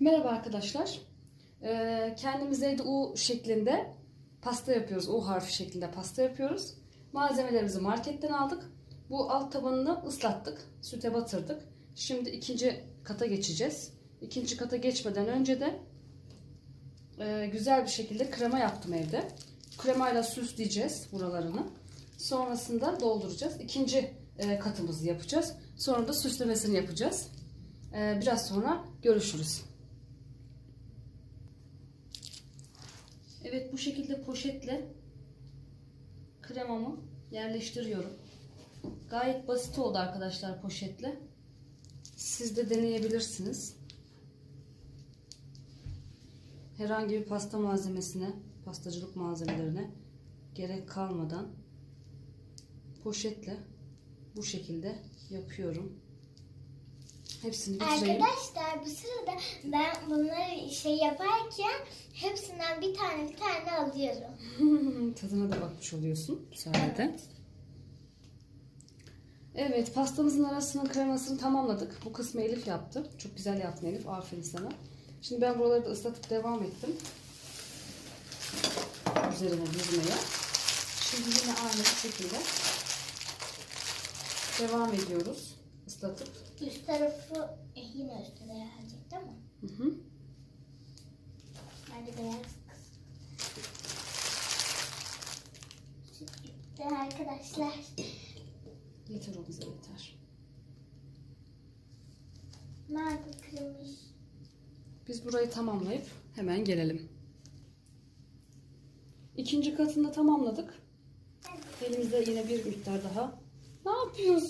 Merhaba arkadaşlar. Ee, kendimiz U şeklinde pasta yapıyoruz. U harfi şeklinde pasta yapıyoruz. Malzemelerimizi marketten aldık. Bu alt tabanını ıslattık. Süte batırdık. Şimdi ikinci kata geçeceğiz. İkinci kata geçmeden önce de e, güzel bir şekilde krema yaptım evde. Kremayla süsleyeceğiz buralarını. Sonrasında dolduracağız. İkinci e, katımızı yapacağız. Sonra da süslemesini yapacağız. Ee, biraz sonra görüşürüz. Evet bu şekilde poşetle kremamı yerleştiriyorum. Gayet basit oldu arkadaşlar poşetle. Siz de deneyebilirsiniz. Herhangi bir pasta malzemesine, pastacılık malzemelerine gerek kalmadan poşetle bu şekilde yapıyorum. Hepsini bitireyim. Arkadaşlar bu sırada ben bunları şey yaparken hepsinden bir tane bir tane alıyorum. Tadına da bakmış oluyorsun bu sayede. Evet pastamızın arasının kremasını tamamladık. Bu kısmı Elif yaptı. Çok güzel yaptın Elif. Aferin sana. Şimdi ben buraları da ıslatıp devam ettim. Üzerine dizmeye. Şimdi yine aynı şekilde devam ediyoruz. Islatıp. Üst tarafı eh, yine üstüne gelecek değil mi? Hı hı. Hadi beyaz. Bitti arkadaşlar. Yeter o bize yeter. Nerede kırmış? Biz burayı tamamlayıp hemen gelelim. İkinci katını tamamladık. Elimizde yine bir miktar daha. Ne yapıyorsun?